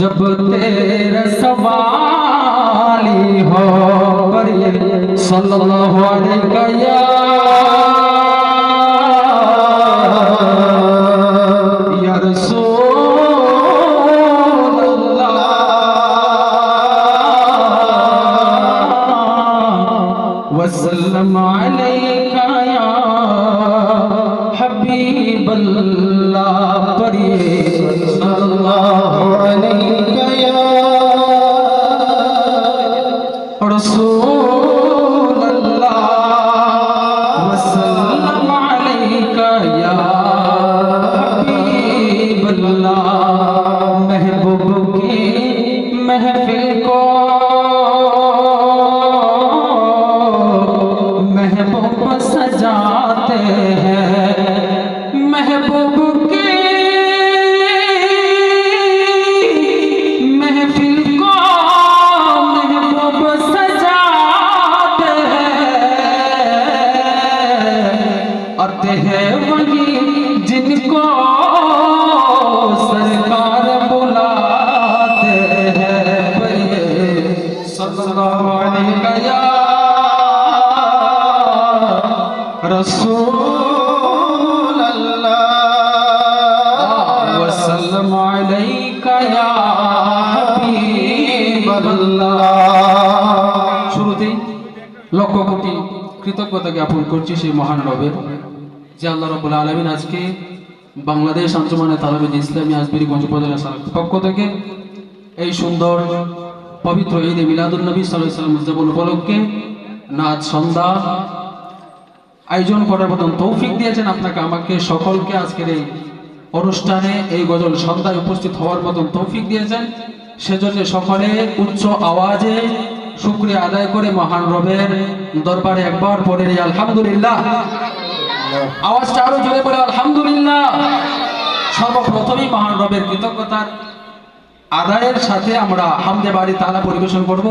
जब तेरा सवाली हो करिए सल्लल्लाहु अलैहि या सजाते हैं महबूब की महफिल को महबूब सजाते हैं। आते हैं वही जिनको सरकार बुलाते हैं। सल्लल्लाहु শুরুতেই লক্ষ কোটি কৃতজ্ঞতা জ্ঞাপন করছি সেই মহান রবের যে আল্লাহ রবুল আলমিন আজকে বাংলাদেশ আঞ্চমানে তালাবিদ ইসলামী আজবিরিগঞ্জ উপজেলা পক্ষ থেকে এই সুন্দর পবিত্র ঈদে মিলাদুল নবী সাল্লাহ সাল্লাম উদযাপন উপলক্ষে নাচ সন্ধ্যা আয়োজন করার মতন তৌফিক দিয়েছেন আপনাকে, আমাকে, সকলকে আজকের এই অনুষ্ঠানে, এই গজল সন্ধ্যায় উপস্থিত হওয়ার মতন তৌফিক দিয়েছেন। সেজন্য সকলে উচ্চ আওয়াজে শুক্রিয়া আদায় করে মহান রবের দরবারে একবার পড়ে নিই, আলহামদুলিল্লাহ। আওয়াজটা আরও জোরে বলে, আলহামদুলিল্লাহ। সর্বপ্রথমেই মহান রবের কৃতজ্ঞতার আদায়ের সাথে আমরা হামদে বাড়ি তালা পরিবেশন করব।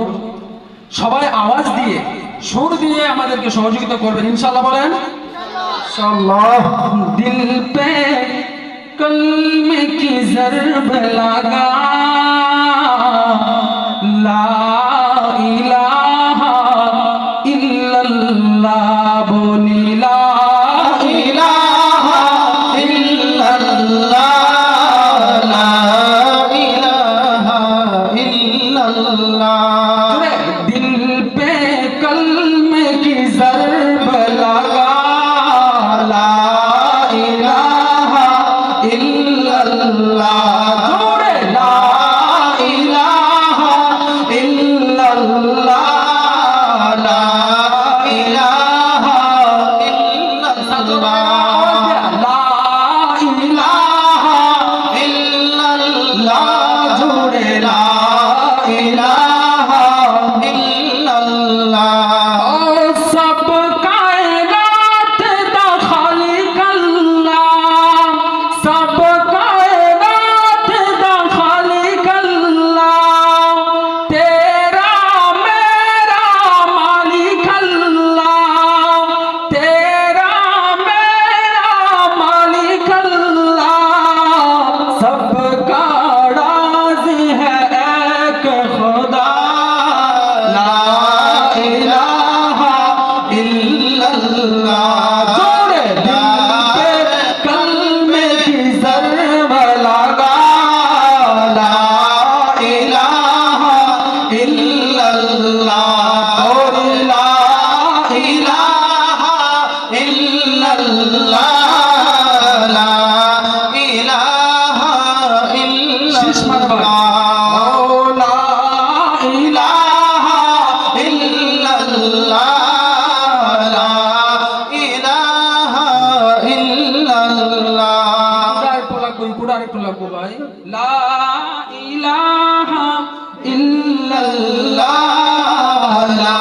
সবাই আওয়াজ দিয়ে সুর দিয়ে আমাদেরকে সহযোগিতা করবেন ইনশাল্লাহ বলেন। দিল পে কলমে কি জরব লাগা? লা Oh. লাগবে ভাই। লা ইলাহা ইল্লাল্লাহ লা